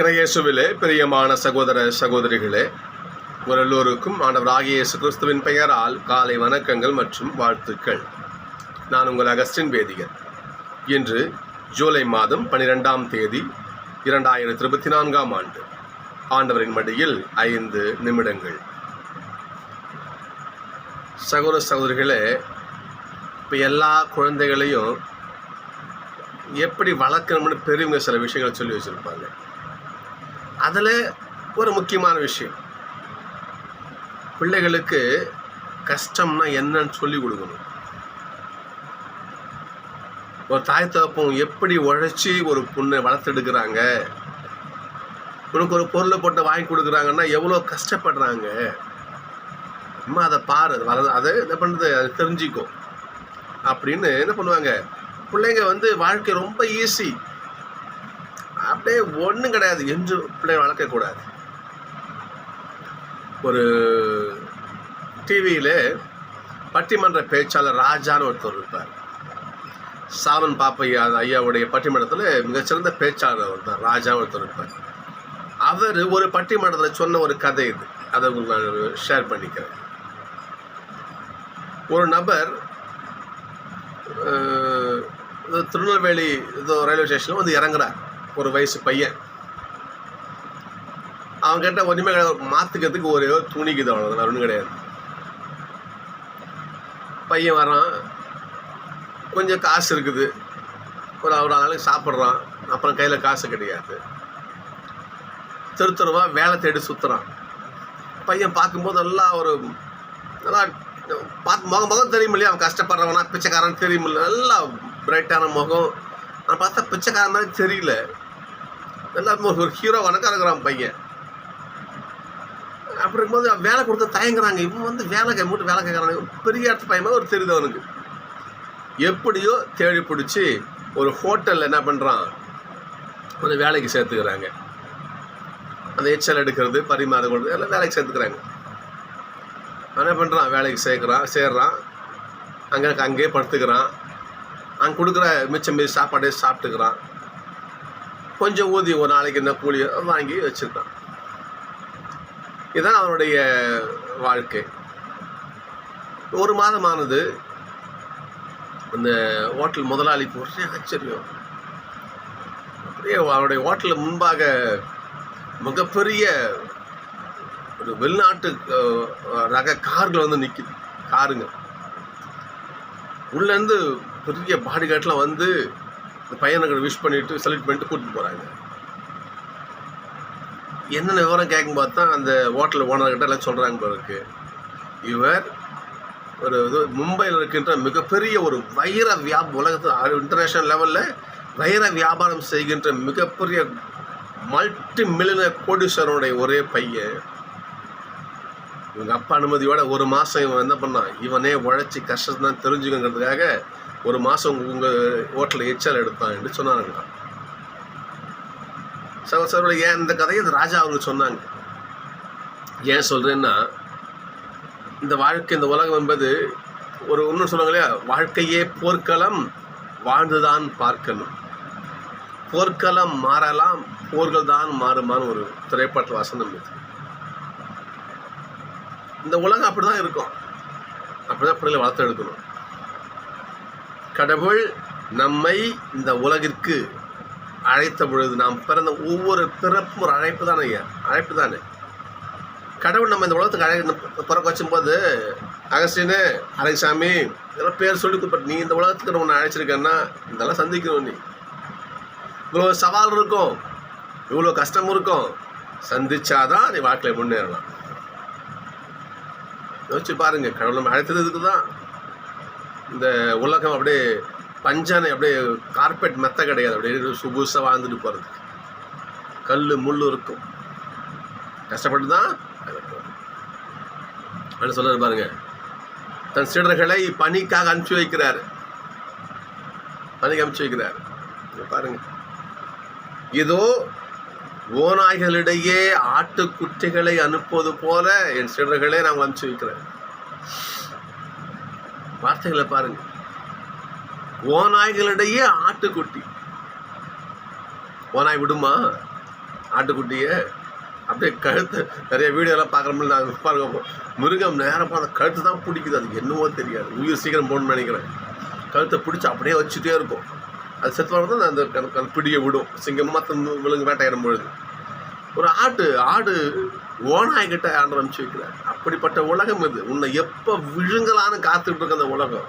இறையேசுவிலே பிரியமான சகோதர சகோதரிகளே உங்கள் எல்லோருக்கும் ஆண்டவராகிய இயேசு கிறிஸ்துவின் பெயரால் காலை வணக்கங்கள் மற்றும் வாழ்த்துக்கள். நான் உங்கள் அகஸ்டின் வேதிகர். இன்று ஜூலை மாதம் பனிரெண்டாம் தேதி இரண்டாயிரத்தி இருபத்தி நான்காம் ஆண்டு. ஆண்டவரின் மடியில் ஐந்து நிமிடங்கள். சகோதர சகோதரிகளே இப்போ எல்லா குழந்தைகளையும் எப்படி வளர்க்கணும்னு பெரியவங்க சில விஷயங்களை சொல்லி வச்சுருப்பாங்க. அதில் ஒரு முக்கியமான விஷயம். பிள்ளைகளுக்கு கஷ்டம்னா என்னன்னு சொல்லி கொடுக்கணும். ஒரு தாய் தகப்பம் எப்படி உழைச்சி ஒரு பொண்ணை வளர்த்தெடுக்கிறாங்க? உனக்கு ஒரு பொருளை போட்டு வாங்கி கொடுக்குறாங்கன்னா எவ்வளோ கஷ்டப்படுறாங்க? அம்மா அதை பாரு. வள அதை என்ன பண்ணுறது? அதை தெரிஞ்சிக்கும் அப்படின்னு என்ன பண்ணுவாங்க? பிள்ளைங்க வந்து வாழ்க்கை ரொம்ப ஈஸி அப்படியே ஒன்றும் கிடையாது. என்று பிள்ளை வளர்க்கக்கூடாது ஒரு டிவியில் பட்டிமன்ற பேச்சாளர் ராஜான்னு ஒருத்தர் இருப்பார். சாமன் பாப்பையா ஐயாவுடைய பட்டிமன்றத்தில் மிகச்சிறந்த பேச்சாளர் ஒருத்தர் ராஜா ஒருத்தர் இருப்பார். அவர் ஒரு பட்டிமன்றத்தில் சொன்ன ஒரு கதை இது. அதை நான் ஷேர் பண்ணிக்கிறேன். ஒரு நபர் திருநெல்வேலி இதோ ரயில்வே ஸ்டேஷனில் வந்து இறங்குறார். ஒரு வயசு பையன். அவன் கிட்ட ஒன்றுமே கிடையாது. மாற்றுக்கிறதுக்கு ஒரே ஒரு துணிக்குது அவ்வளோ வேறு ஒன்றும் கிடையாது. பையன் வரான். கொஞ்சம் காசு இருக்குது. ஒரு ஒரு நாளைக்கு சாப்பிட்றான். அப்புறம் கையில் காசு கிடையாது. தெரு வேலை தேடி சுற்றுறான் பையன் பார்க்கும்போது நல்லா ஒரு நல்லா பார்த்து முகம் முகம் தெரியும் இல்லையா? அவன் கஷ்டப்படுறவனா பிச்சைக்காரன் தெரியும் இல்லை நல்லா பிரைட்டான முகம். நான் பார்த்தா பிச்சைக்காரன் மாதிரி தெரியல. நல்லா ஒரு ஹீரோ வணக்கம் இருக்கிறான் பையன். அப்படி இருக்கும்போது வேலை கொடுத்து தயங்குறாங்க. இவன் வந்து வேலை கை மூட்டு வேலை கேட்குறாங்க பெரிய இடத்து பையன் மாதிரி ஒரு தெரியுது அவனுக்கு. எப்படியோ தேடி பிடிச்சி ஒரு ஹோட்டலில் என்ன பண்ணுறான் ஒரு வேலைக்கு சேர்த்துக்கிறாங்க. அந்த எச்சல் எடுக்கிறது பரிமாறு கொடுறது எல்லாம் வேலைக்கு சேர்த்துக்கிறாங்க. என்ன பண்ணுறான் வேலைக்கு சேர்க்குறான் சேர்றான். அங்கே அங்கேயே படுத்துக்கிறான். அங்கே கொடுக்குற மிச்சம் மீதி சாப்பாடே சாப்பிட்டுக்கிறான். கொஞ்சம் ஊதி ஒரு நாளைக்கு என்ன கூலியோ வாங்கி வச்சுருக்கான் இதுதான் அவனுடைய வாழ்க்கை. ஒரு மாதமானது அந்த ஹோட்டல் முதலாளி ஒரே ஆச்சரியம். அப்படியே அவனுடைய ஹோட்டல் முன்பாக மிகப்பெரிய ஒரு வெளிநாட்டு ரக கார்கள் வந்து நிற்கிது காருங்க. உள்ளேருந்து பெரிய பாடிகாட்டில் வந்து அந்த பையனுக்கு விஷ் பண்ணிட்டு செலக்ட் பண்ணிட்டு கூட்டிட்டு போகிறாங்க என்னென்ன விவரம் கேட்கும் பார்த்தா அந்த ஹோட்டல் ஓனர்கிட்ட எல்லாம் சொல்கிறாங்க பிறகு இவர் ஒரு இது மும்பையில் இருக்கின்ற மிகப்பெரிய ஒரு வைர வியாப உலகத்து இன்டர்நேஷ்னல் லெவலில் வைர வியாபாரம் செய்கின்ற மிகப்பெரிய மல்டி மில்லியனர் கோடீஸ்வரனுடைய ஒரே பையன். இவங்க அப்பா அனுமதியோட ஒரு மாதம் இவன் என்ன பண்ணான்? இவனே உழைச்சி கஷ்டத்தான் தெரிஞ்சுக்கங்கிறதுக்காக ஒரு மாதம் உங்கள் ஹோட்டலில் எச்சல் எடுத்தான் என்று சொன்னாங்க சகோதரர்கள் ஏன் இந்த கதையை இந்த ராஜா அவர்கள் சொன்னாங்க? ஏன் சொல்கிறேன்னா இந்த வாழ்க்கை இந்த உலகம் என்பது ஒரு ஒன்று சொன்னாங்க இல்லையா? வாழ்க்கையே போர்க்களம் வாழ்ந்துதான் பார்க்கணும். போர்க்களம் மாறலாம் போர்கள் தான் மாறுமான்னு ஒரு திரைப்பட வசனம் இது. இந்த உலகம் அப்படி தான் இருக்கும். அப்படி தான் பிள்ளைகளை வளர்த்து எடுக்கணும். கடவுள் நம்மை இந்த உலகிற்கு அழைத்த பொழுது நாம் பிறந்த ஒவ்வொரு பிறப்பும் ஒரு அழைப்பு தானே ஐயா? அழைப்பு தானே. கடவுள் நம்ம இந்த உலகத்துக்கு அழை பிறக்க வச்சும்போது அகஸ்டினு அரைசாமி இதெல்லாம் பேர் சொல்லி கொடுப்ப நீ இந்த உலகத்துக்கு உன்னை அழைச்சிருக்கேன்னா இதெல்லாம் சந்திக்கணும் நீ. இவ்வளோ சவால் இருக்கும். இவ்வளோ கஷ்டம் இருக்கும். சந்திச்சாதான் நீ வாழ்க்கையில் முன்னேறலாம். யோசிச்சு பாருங்க கடவுள் நம்ம அழைத்ததுக்கு தான் இந்த உலகம் அப்படியே பஞ்சானை அப்படியே கார்பெட் மெத்த கிடையாது. அப்படியே சுபுசாக வாழ்ந்துட்டு போகிறது கல் முள் இருக்கும். கஷ்டப்பட்டு தான் அப்படின்னு சொல்லுறது பாருங்க. தன் சீடர்களை பணிக்காக அனுப்பிச்சு வைக்கிறார். பணிக்கு அனுப்பிச்சு வைக்கிறார். பாருங்க. இதோ ஓநாய்களிடையே ஆட்டுக்குட்டிகளை அனுப்புவது போல என் சீடர்களை நாங்கள் அனுப்பிச்சு வைக்கிறேன். வார்த்தைகளை பாருங்க. ஓநாய்களிடையே ஆட்டுக்குட்டி. ஓநாய் விடுமா? ஆட்டுக்குட்டியை? அப்படியே கழுத்து நிறைய வீடியோலாம் பார்க்குறோம்ல நான் பாருங்க மிருகம் நேரம் அந்த கழுத்து தான் பிடிக்குது. அது என்னவோ தெரியாது. உயிர் சீக்கிரம் போகணும்னு நினைக்கிறேன். கழுத்தை பிடிச்சி அப்படியே வச்சுட்டே இருக்கும். அது செத்து வரதான் அந்த பிடியை விடும். சிங்கமாக மற்ற விலங்கு வேட்டையிடும் பொழுது. ஒரு ஆடு ஆடு ஓனாய்கிட்ட ஆரம்பிச்சு வைக்கிறார். அப்படிப்பட்ட உலகம் இது. உன்னை எப்போ விழுங்கலான்னு காத்துட்டு இருக்க அந்த உலகம்.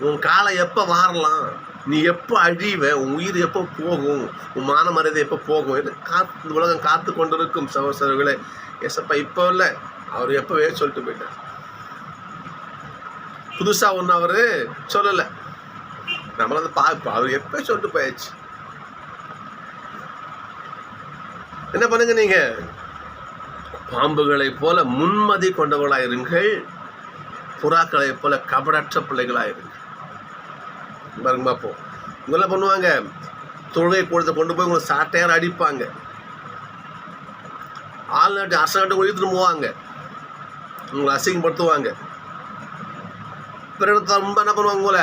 உன் காலை எப்போ மாறலாம்? நீ எப்போ அழிவ உன் உயிர் எப்போ போகும்? உன் மான மரியாதை எப்போ போகும்? இது காத்து இந்த உலகம் காத்து கொண்டிருக்கும் சகோதரர்களே எசப்பா இப்போ இல்லை. அவர் எப்போவே சொல்லிட்டு போயிட்டார். புதுசாக ஒன்று அவர் சொல்லலை. நம்மளது பார்ப்போம் அவர் எப்போ சொல்லிட்டு போயாச்சு? என்ன பண்ணுங்க நீங்க? பாம்புகளைப் போல முன்மதி கொண்டவர்களாயிருங்கள். புறாக்களைப் போல கபடற்ற பிள்ளைகளாயிருங்கள். பாருங்க பார்ப்போம் இவங்கெல்லாம் பண்ணுவாங்க? தொழுகை கூடத்தை கொண்டு போய் உங்களை சாட்டையார் அடிப்பாங்க. ஆள் நாட்டு அரசாங்கத்தை இழுத்துட்டு போவாங்க. உங்களை அசிங்கப்படுத்துவாங்க. பிறகு ரொம்ப என்ன பண்ணுவாங்க உங்களை?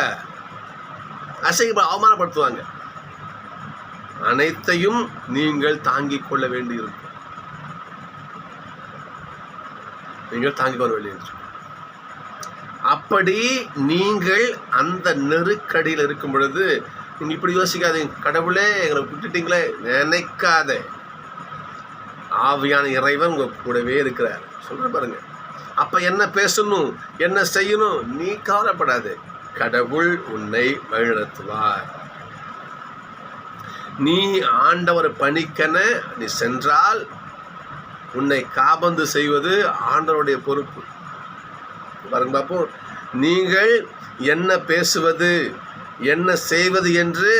அசிங்க அவமானப்படுத்துவாங்க. அனைத்தையும் நீங்கள் தாங்கிக் கொள்ள வேண்டியிருக்கும். நீங்கள் தாங்கிக் கொள்ள வேண்டியிருக்கும். அப்படி நீங்கள் அந்த நெருக்கடியில் இருக்கும் பொழுது நீங்கள் இப்படி யோசிக்காதீங்க. கடவுளே எங்களை விட்டுட்டீங்களே நினைக்காத. ஆவியான இறைவன் உங்கள் கூடவே இருக்கிறார். சொல்கிற பாருங்க. அப்போ என்ன பேசணும்? என்ன செய்யணும்? நீ கவலைப்படாது. கடவுள் உன்னை வழிநடத்துவார். நீ ஆண்டவர் பணிக்கென நீ சென்றால் உன்னை காபந்து செய்வது ஆண்டவருடைய பொறுப்பு. பாருங்க பார்ப்போம் நீங்கள் என்ன பேசுவது என்ன செய்வது என்று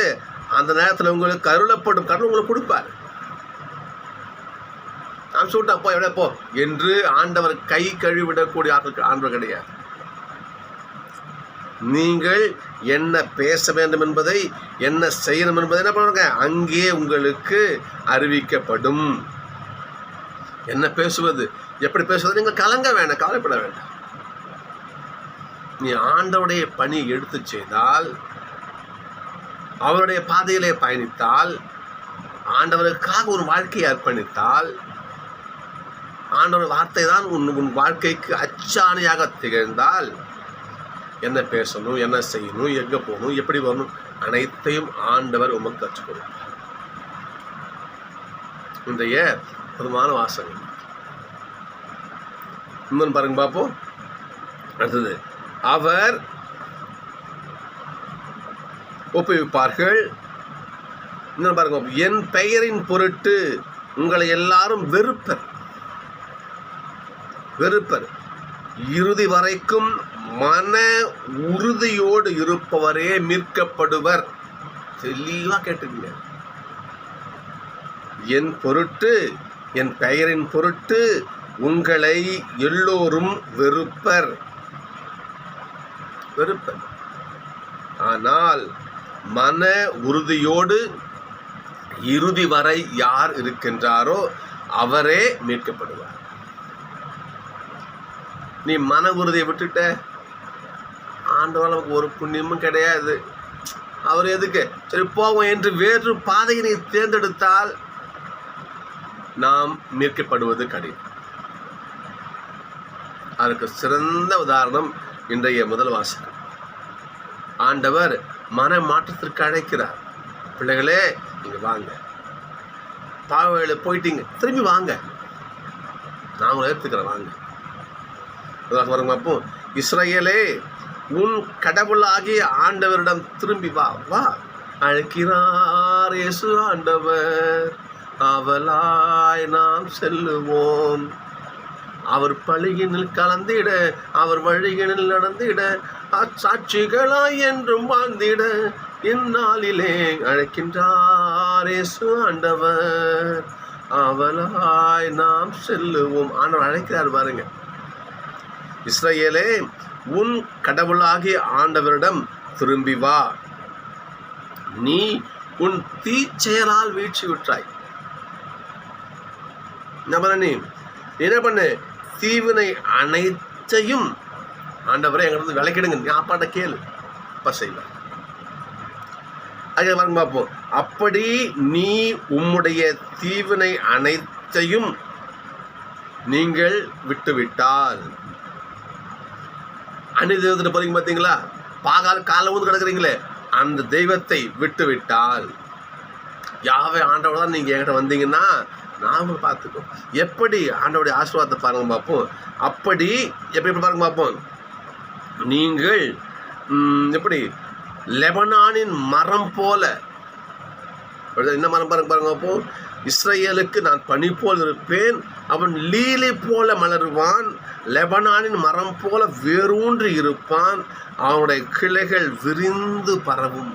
அந்த நேரத்தில் உங்களுக்கு அருளப்படும் கடவுள் உங்களுக்கு கொடுப்பார். நான் சொல்லிட்டேன் போ எவ்வளோ போ என்று ஆண்டவர் கை கழுவிடக்கூடிய ஆட்கள் ஆண்டவர் கிடையாது. நீங்கள் என்ன பேச வேண்டும் என்பதை என்ன செய்யணும் என்பதை என்ன பண்ணுங்க? அங்கே உங்களுக்கு அறிவிக்கப்படும். என்ன பேசுவது? எப்படி பேசுவது? நீங்கள் கலங்க வேண்டாம் கவலைப்பட வேண்டாம். நீ ஆண்டவுடைய பணி எடுத்து செய்தால் அவருடைய பாதையிலே பயணித்தால் ஆண்டவருக்காக ஒரு வாழ்க்கையை அர்ப்பணித்தால் ஆண்டவர் வார்த்தை தான் உன் உன் வாழ்க்கைக்கு அச்சாணியாக திகழ்ந்தால் என்ன பேசணும் என்ன செய்யணும் எங்கே போகணும் எப்படி வரணும் அனைத்தையும் ஆண்டவர் உமக்கு கற்றுக் கொடுப்பார். இன்றைய பொதுவான வாசகம். இன்னொன்று பாருங்க பார்ப்போம். அடுத்தது அவர் ஒப்புவிப்பார்கள். இன்னொன்று பாருங்க என் பெயரின் பொருட்டு உங்களை எல்லாரும் வெறுப்பர். வெறுப்பர். இறுதி வரைக்கும் மன உறுதியோடு இருப்பவரே மீட்கப்படுவர். தெளிவாக கேட்டுக்கங்க. என் பொருட்டு என் பெயரின் பொருட்டு உங்களை எல்லோரும் வெறுப்பர். வெறுப்பர். ஆனால் மன உறுதியோடு இறுதி வரை யார் இருக்கின்றாரோ அவரே மீட்கப்படுவார். நீ மன உறுதியை விட்டுட்ட? ஆண்டவர் நமக்கு ஒரு புண்ணியமும் கிடையாது. அவர் எதுக்கு? சரி போவோம் என்று வேறு பாதையை நீ தேர்ந்தெடுத்தால் நாம் மீட்கப்படுவது கடினம். அதற்கு சிறந்த உதாரணம் இன்றைய முதல் வாசகம். ஆண்டவர் மன மாற்றத்திற்கு அழைக்கிறார். பிள்ளைகளே நீங்கள் வாங்க. பாவையில் போயிட்டீங்க. திரும்பி வாங்க. நான் உங்களை ஏற்றுக்கிறேன் வாங்க. அதான் அப்போ இஸ்ரேலே உன் கடவுளாகிய ஆண்டவரிடம் திரும்பி வா வா. அழைக்கிறார் இயேசு ஆண்டவர். அவளாய் நாம் செல்லுவோம். அவர் பழியினில் கலந்திட அவர் வழியினில் நடந்திட அச்சாட்சிகளாய் என்றும் வாழ்ந்திட இந்நாளிலே அழைக்கின்றார் இயேசு ஆண்டவர். அவளாய் நாம் செல்லுவோம். ஆனால் அழைக்கிறார் பாருங்க. இஸ்ரேலே உன் கடவுளாகிய ஆண்டவரிடம் திரும்பி வா. நீ உன் தீச்செயலால் வீழ்ச்சி விட்டாய் நபர என்ன பண்ணு தீவினை அனைத்தையும் ஆண்டவரை எங்கிட்ட விளக்கிடுங்க? நீ கேளு. அப்பா செய்வார் அங்கே வரும் பார்ப்போம். அப்படி நீ உம்முடைய தீவினை அனைத்தையும் நீங்கள் விட்டுவிட்டால். அந்நிய தெய்வத்தில் போறீங்க பார்த்தீங்களா? பாகால் காலை வந்து கிடக்குறீங்களே. அந்த தெய்வத்தை விட்டு விட்டால் யாவை ஆண்டவர் தான் நீங்கள் என்கிட்ட வந்தீங்கன்னா நாம பார்த்துக்கோ எப்படி ஆண்டவுடைய ஆசீர்வாதத்தை பாருங்க பார்ப்போம். அப்படி எப்படி எப்படி பாருங்க பார்ப்போம். நீங்கள் எப்படி? லெபனானின் மரம் போல. என்ன மரம் பாருங்க பாருங்க பார்ப்போம். இஸ்ரேலுக்கு நான் பனி போல் இருப்பேன். அவன் லீலி போல மலருவான். லெபனானின் மரம் போல வேரூன்றி இருப்பான். அவனுடைய கிளைகள் விரிந்து பரவும்.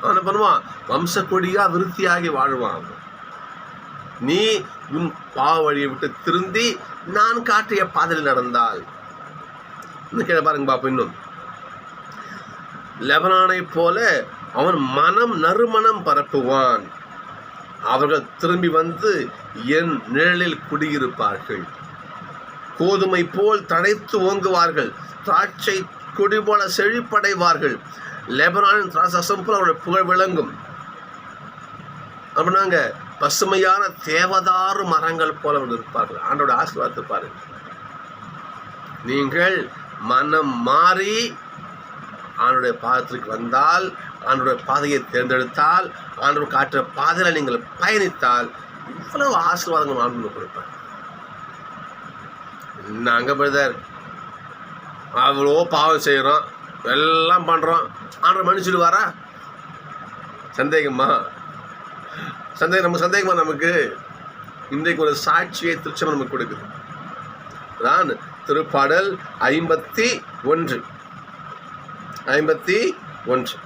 அவன் என்ன பண்ணுவான் வம்சக்கொடியா விருத்தியாகி வாழ்வான். நீ உன் பாவ வழியை விட்டு திருந்தி நான் காட்டிய பாதையில் நடந்தால். இன்னும் பாருங்க பாப்போம் இன்னும். லெபனானை போல அவன் மனம் நறுமணம் பரப்புவான். அவர்கள் திரும்பி வந்து என் நிழலில் குடியிருப்பார்கள். கோதுமை போல் தடைத்து ஓங்குவார்கள். திராட்சை கொடி போல செழிப்படைவார்கள். லெபனானின் திராட்சம் போல் அவருடைய புகழ் விளங்கும். அப்படின்னாங்க பசுமையான தேவதாறு மரங்கள் போல அவர்கள் இருப்பார்கள். ஆண்டோட ஆசீர்வாதத்தை பாருங்கள் நீங்கள் மனம் மாறி ஆண்டுடைய பாதத்திற்கு வந்தால் ஆண்டோட பாதையை தேர்ந்தெடுத்தால் ஆண்டோட காட்டுற பாதையில் நீங்கள் பயணித்தால் இவ்வளவு ஆசீர்வாதங்கள் ஆண்டு கொடுப்பேன். நாங்கள் பிரதர் அவ்வளோ பாவம் செய்கிறோம் எல்லாம் பண்ணுறோம் ஆண்டவர் மன்னிச்சிடுவாரா சந்தேகமா? சந்தேகம் நம்ம சந்தேகமா நமக்கு? இன்றைக்கு ஒரு சாட்சியை திருச்சம் நமக்கு கொடுக்குது. நான் திருப்பாடல் ஐம்பத்தி ஒன்று. ஐம்பத்தி ஒன்று.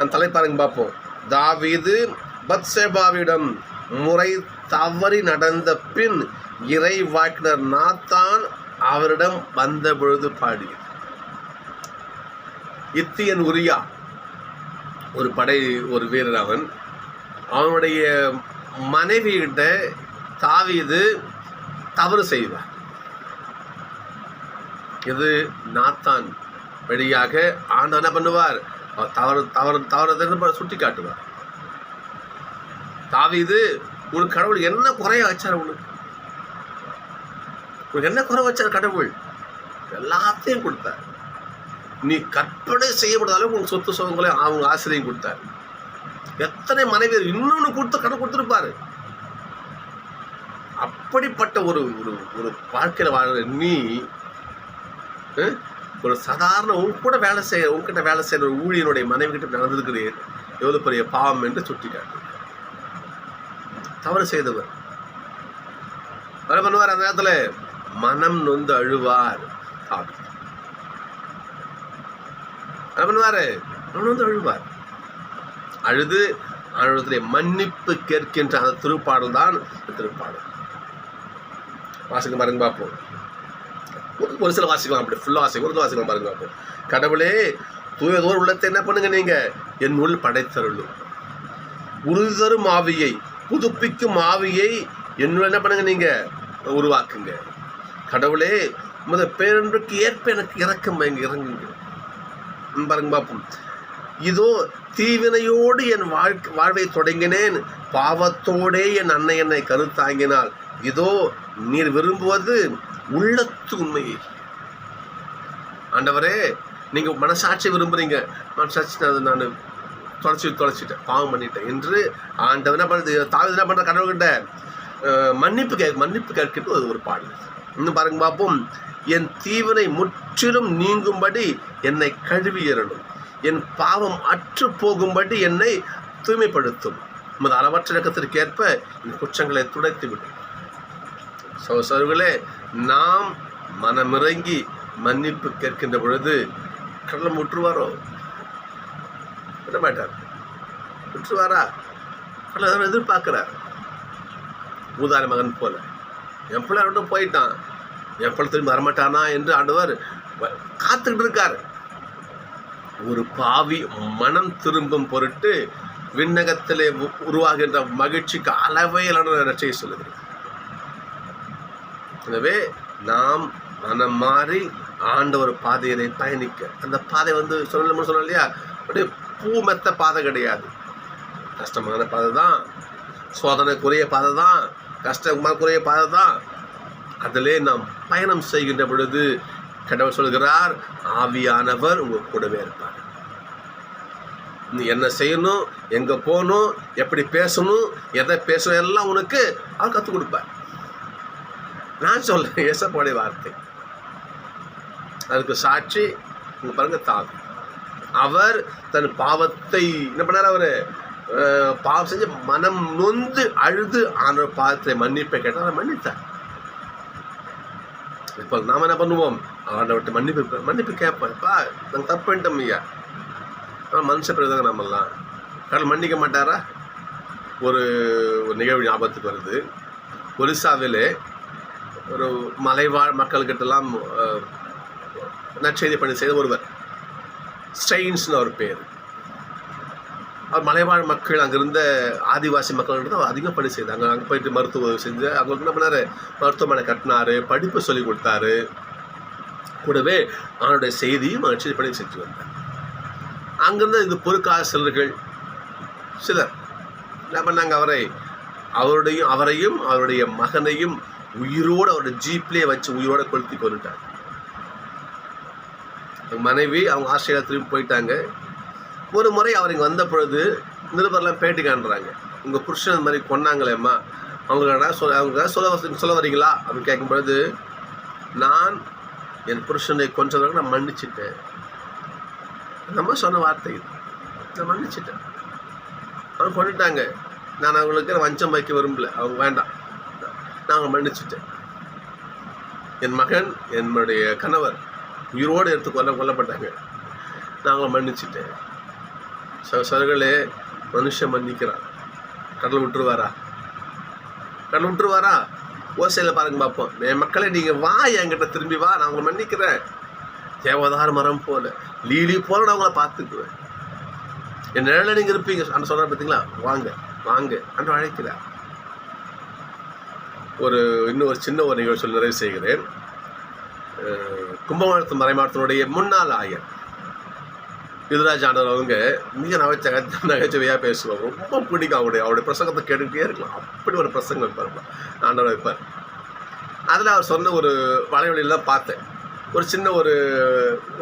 அந்த தலைப்பாருங்க பார்ப்போம் தாவீது பத்சேபாவிடம் முறை தவறி நடந்த பின் இறை வாக்கினர் நாத்தான் அவரிடம் வந்த பொழுது பாடிய இத்தியன் உரியா ஒரு படை ஒரு வீரர் அவன். அவனுடைய மனைவியிட்ட தாவிது தவறு செய்வார். இது நாத்தான் வழியாக ஆண்டவர் என்ன பண்ணுவார்? அவர் தவறு தவறு தவறு சுட்டி காட்டுவார் தாவிது உனக்கு கடவுள் என்ன குறைய வச்சார் உனக்கு? உனக்கு என்ன குறை வச்சார் கடவுள்? எல்லாத்தையும் கொடுத்தார். நீ கற்பனை செய்யப்படாத அளவுக்கு உனக்கு சொத்து சுகங்களை அவங்க ஆசிரியம் கொடுத்தார். எத்தனை மனைவி இன்னொன்று கொடுத்து கடன் கொடுத்துருப்பாரு? அப்படிப்பட்ட ஒரு ஒரு ஒரு வாழ்க்கையில் வாழ்கிற நீ ஒரு சாதாரண உன் கூட வேலை செய்ய உன்கிட்ட வேலை செய்கிற ஒரு ஊழியனுடைய மனைவி கிட்ட நடந்திருக்கிறீர் எவ்வளோ பெரிய பாவம் என்று சுட்டிக்காட்டு. தவறு செய்தவர். என்ன பண்ணுவார் அந்த நேரத்தில் மனம் நொந்து அழுவார். ஆவி. என்ன பண்ணுவார் மனம் நொந்து அழுவார். அழுது ஆண்டவரத்திலே மன்னிப்பு கேட்கின்ற அந்த திருப்பாடல் தான் திருப்பாடல். வாசிக்க பாருங்க பார்ப்போம். ஒரு சில வாசிக்கலாம் அப்படி. ஃபுல்லாக வாசிக்கலாம் ஒரு சில வாசிக்கலாம் பாருங்க அப்போ கடவுளே தூயதோர் உள்ளத்தை என்ன பண்ணுங்க நீங்க? என் உள் படைத்தருளும். உறுதி தரும் ஆவியை புதுப்பிக்கும் ஆவியை என்னுள் என்ன பண்ணுங்க நீங்க? உருவாக்குங்க. கடவுளே முத பேரன்புக்கு ஏற்ப எனக்கு இறக்கம் இறங்குங்க. பாருங்க பார்ப்போம் இதோ தீவினையோடு என் வாழ்க்கை வாழ்வை தொடங்கினேன். பாவத்தோடே என் அன்னை என்னை கருத்தாங்கினால். இதோ நீர் விரும்புவது உள்ளத்து உண்மையை. ஆண்டவரே நீங்கள் மனசாட்சி விரும்புகிறீங்க மனசாட்சி நான் நான் தொலைச்சி தொலைச்சிட்டேன் பாவம் பண்ணிட்டேன் என்று ஆண்டவர் என்ன பண்ணுறது தாவி என்ன பண்ணுற கடவுள்கிட்ட மன்னிப்பு கே மன்னிப்பு கேட்கிறது ஒரு ஒரு பாடல். இன்னும் பாருங்க பார்ப்போம். என் தீவினை முற்றிலும் நீங்கும்படி என்னை கழுவி எறணும் என் பாவம் அற்று போகும்படி என்னை தூய்மைப்படுத்தும். உமது அளவற்ற இலக்கத்திற்கேற்ப என் குற்றங்களை துடைத்து விடும் சோசர்களே நாம் மனமிறங்கி மன்னிப்பு கேட்கின்ற பொழுது கடலை முற்றுவாரோ விட மாட்டார். விட்டுருவாரா கடலை அதை எதிர்பார்க்கிறார். மகன் போல. என் பிள்ளை அவன்கிட்ட போயிட்டான். என் பிள்ளை திரும்பி வரமாட்டானா என்று ஆண்டவர் காத்துக்கிட்டு இருக்கார். ஒரு பாவி மனம் திரும்பும் பொருட்டு விண்ணகத்திலே உ- உருவாகின்ற மகிழ்ச்சிக்கு அளவையிலான நச்சையை சொல்லுகிறேன் எனவே நாம் மனம் மாறி ஆண்டவர் பாதையிலே பயணிக்க. அந்த பாதை வந்து சொல்ல சொன்னோம் இல்லையா? அப்படியே பூமெத்த பாதை கிடையாது. கஷ்டமான பாதை தான் சோதனைக்குரிய பாதை தான் கஷ்டமாக்குரிய பாதை தான் அதிலே நாம் பயணம் செய்கின்ற பொழுது கடவுள் சொல்கிறார் ஆவியானவர் உங்கள் கூடவே இருப்பார். நீ என்ன செய்யணும்? எங்கே போகணும்? எப்படி பேசணும்? எதை பேசணும்? எல்லாம் உனக்கு அவர் கற்றுக் கொடுப்பார். நான் சொல்கிறேன் ஏசப்பாடைய வார்த்தை. அதுக்கு சாட்சி உங்க பாருங்க தாவி. அவர் தன் பாவத்தை என்ன பண்ணார் அவர்? பாவம் செஞ்சு மனம் நொந்து அழுது ஆன பாவத்தை மன்னிப்பை கேட்டால் அதை மன்னித்தார். இப்போ நாம என்ன பண்ணுவோம்? ஆண்டவர்கிட்ட மன்னிப்பு மன்னிப்பு கேட்போம். இப்போ நாங்கள் தப்பு பண்ணிட்டோம் ஐயா. ஆனால் மனுஷ பிறகுதாங்க நம்மெல்லாம். கடல் மன்னிக்க மாட்டாரா? ஒரு ஒரு நிகழ்வு ஞாபகத்துக்கு வருது. ஒரிசாவிலே ஒரு மலைவாழ் மக்கள்கிட்டலாம் நற்செய்தி பணி செய்த ஒருவர். ஸ்டெயின்ஸ்னு ஒரு பேர். அவர் மலைவாழ் மக்கள் அங்கே இருந்த ஆதிவாசி மக்கள்கிட்ட அவர் அதிகம் பணி செய்தாங்க. அங்கே போயிட்டு மருத்துவ செஞ்சு அவங்களுக்கு என்ன பண்ணார்? மருத்துவமனை கட்டினார் படிப்பு சொல்லி கொடுத்தாரு. கூடவே அவனுடைய செய்தியும் நற்செய்தி பணி செஞ்சு வந்தார். அங்கிருந்த இந்த பொறுக்காசலர்கள் சிலர். என்ன பண்ணாங்க அவரை? அவருடைய அவரையும் அவருடைய மகனையும் உயிரோடு அவருடைய ஜீப்லேயே வச்சு உயிரோட கொளுத்தி கொண்டுட்டாங்க மனைவி அவங்க ஆஸ்திரேலியா திரும்பி போயிட்டாங்க. ஒரு முறை அவர் இங்கே வந்த பொழுது நிருபர்லாம் பேட்டி காண்றாங்க. உங்கள் புருஷன் இந்த மாதிரி கொன்னாங்களேம்மா. அவங்கள சொல்ல அவங்க சொல்ல சொல்ல வரீங்களா? அப்படின்னு கேட்கும் பொழுது நான் என் புருஷனை கொஞ்சம் நான் மன்னிச்சிட்டேன். நம்ம சொன்ன வார்த்தை நான் மன்னிச்சிட்டேன். அவங்க கொண்டுட்டாங்க நான் அவங்களுக்கு வஞ்சம் வைக்க விரும்பல. அவங்க வேண்டாம். நாங்கள் மன்னிச்சுட்டேன். என் மகன் என்னுடைய கணவர் உயிரோடு எடுத்து கொல்ல கொல்லப்பட்டாங்க. நாங்கள் மன்னிச்சுட்டேன். ச சகோதரர்களே மனுஷன் மன்னிக்கிறான். கடல் விட்டுருவாரா? கடல் விட்டுருவாரா? ஓசையில் பாருங்க பார்ப்போம் என் மக்களை நீங்கள் வா என்கிட்ட திரும்பி வா நான் உங்களை மன்னிக்கிறேன். தேவதார் மரம் போல லீலி போல நான் உங்களை பார்த்துக்குவேன். என் நிழல நீங்கள் இருப்பீங்க அந்த சொல்கிற பார்த்தீங்களா வாங்க. வாங்க. அன்று அழைக்கிறார் ஒரு இன்னும் ஒரு சின்ன ஒரு நிகழ்ச்சி நிறைவு செய்கிறேன். கும்பகோணத்து மறைமாவட்டத்தினுடைய முன்னாள் ஆயர் யுதராஜ் ஆண்டவர் அவங்க மிக நகைச்சக நகைச்சுவையாக பேசுவாங்க ரொம்ப பிடிக்கும் அவருடைய அவருடைய பிரசங்கத்தை கேட்டுக்கிட்டே இருக்கலாம். அப்படி ஒரு பிரசங்கம் வைப்பார் ஆண்டவர் வைப்பார் அதில் அவர் சொன்ன ஒரு வலைவழியெல்லாம் பார்த்தேன். ஒரு சின்ன ஒரு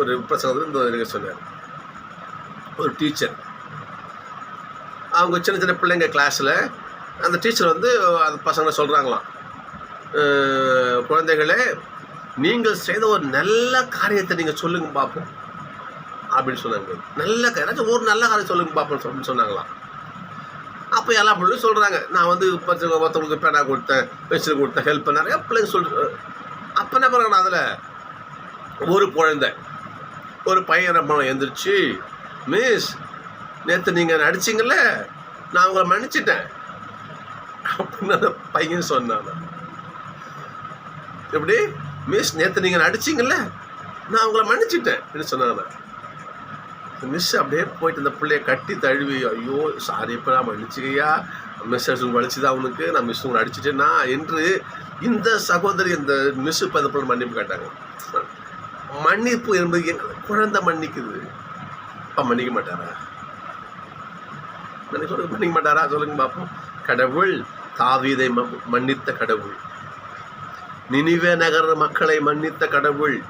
ஒரு பிரசங்கத்தில் இந்த நிகழ்ச்சி சொன்னார். ஒரு டீச்சர். அவங்க சின்ன சின்ன பிள்ளைங்க கிளாஸில் அந்த டீச்சர் வந்து அந்த பசங்களை சொல்கிறாங்களாம் குழந்தைகளே நீங்கள் செய்த ஒரு நல்ல காரியத்தை நீங்கள் சொல்லுங்க பார்ப்போம் அப்படின்னு சொன்னாங்க. நல்ல ஏதாச்சும் ஒரு நல்ல காரியம் சொல்லுங்க பார்ப்போம் அப்படின்னு சொன்னாங்களாம். அப்போ எல்லா பிள்ளைங்களும் சொல்கிறாங்க நான் வந்து பத்து ஒருத்தவங்களுக்கு பேனா கொடுத்தேன் பென்சில் கொடுத்தேன் ஹெல்ப் பண்ண நிறையா பிள்ளைங்க சொல் அப்போ என்ன பண்ணுறாங்க அதில் ஒரு குழந்தை ஒரு பையன் நம்ம எழுந்திரிச்சு மிஸ் நேற்று நீங்கள் நடிச்சிங்கல்ல நான் உங்களை மன்னிச்சிட்டேன். அப்படின்னு அந்த பையன் சொன்னான். எப்படி? மிஸ் நேற்று நீங்கள் நடிச்சிங்கல்ல நான் உங்களை மன்னிச்சிட்டேன் அப்படின்னு சொன்னாங்க மிஸ் அப்படியே போயிட்டு இந்த பிள்ளைய கட்டி தழுவி ஐயோ சாரி இப்போ நான் மன்னிச்சுக்கையா மிஸ் உங்க வலிச்சு தான் அவனுக்கு நான் மிஸ் உங்களை அடிச்சிட்டேன்னா என்று இந்த சகோதரி இந்த மிஸ் இப்போ அந்த பிள்ளை மன்னிப்பு கேட்டாங்க. மன்னிப்பு என்பது குழந்தை மன்னிக்குது. அப்பா மன்னிக்க மாட்டாரா? மன்னிக்க சொல்லுங்க மாட்டாரா சொல்லுங்க பார்ப்போம் கடவுள் தாவீதை ம- மன்னித்த கடவுள். நினிவே நகர மக்களை மன்னித்த கடவுள்.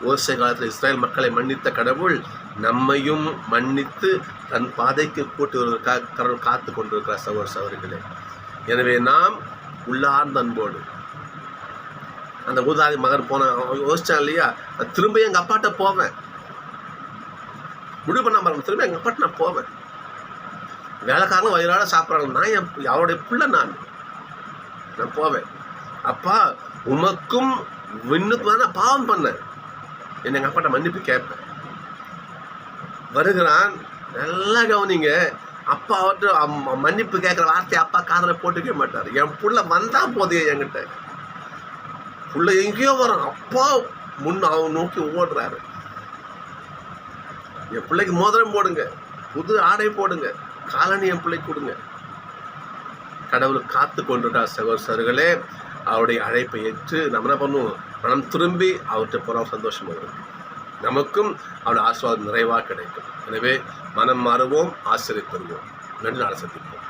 ஓசை காலத்தில் இஸ்ரேல் மக்களை மன்னித்த கடவுள். நம்மையும் மன்னித்து தன் பாதைக்கு கூட்டி வருவதற்காக கடவுள் காத்து கொண்டிருக்கிறார் சகோதர சகோதரிகளே. எனவே நாம் உள்ளார்ந்த அன்போடு அந்த ஊதாதி மகன் போன யோசிச்சான் இல்லையா? நான் திரும்ப எங்கள் அப்பாட்ட போவேன். முடிவு பண்ண பாருங்க திரும்ப எங்கள் அப்பாட்ட நான் போவேன். வேலைக்காரங்க வயிறாட சாப்பிட்றாங்க. நான் என் அவருடைய பிள்ளை நான். நான் போவேன். அப்பா உமக்கும் விண்ணுக்கு நான் பாவம் பண்ணேன். என்ன எங்கள் அப்பாட்ட மன்னிப்பு கேட்பேன். வருகிறான். நல்லா கவனிங்க. அப்பா அவர்கிட்ட மன்னிப்பு கேட்குற வார்த்தையை அப்பா காதில் போட்டுக்கவே மாட்டார். என் புள்ள வந்தால் போதே என்கிட்ட. புள்ள எங்கேயோ வரான். அப்பா முன்ன அவன் நோக்கி ஓடுறாரு. என் பிள்ளைக்கு மோதிரம் போடுங்க. புது ஆடை போடுங்க. காலனி என் பிள்ளை கொடுங்க. கடவுள் காத்து கொண்டிருக்கார் சகோதரர்களே அவருடைய அழைப்பை ஏற்று நம்ம என்ன பண்ணுவோம்? மனம் திரும்பி அவர்கிட்ட போகிறோம் சந்தோஷமாக இருக்கும். நமக்கும் அவருடைய ஆசீர்வாதம் நிறைவாக கிடைக்கும். எனவே மனம் மாறுவோம் ஆசிரியர் பெறுவோம் நன்றி நாளை சந்திப்போம்.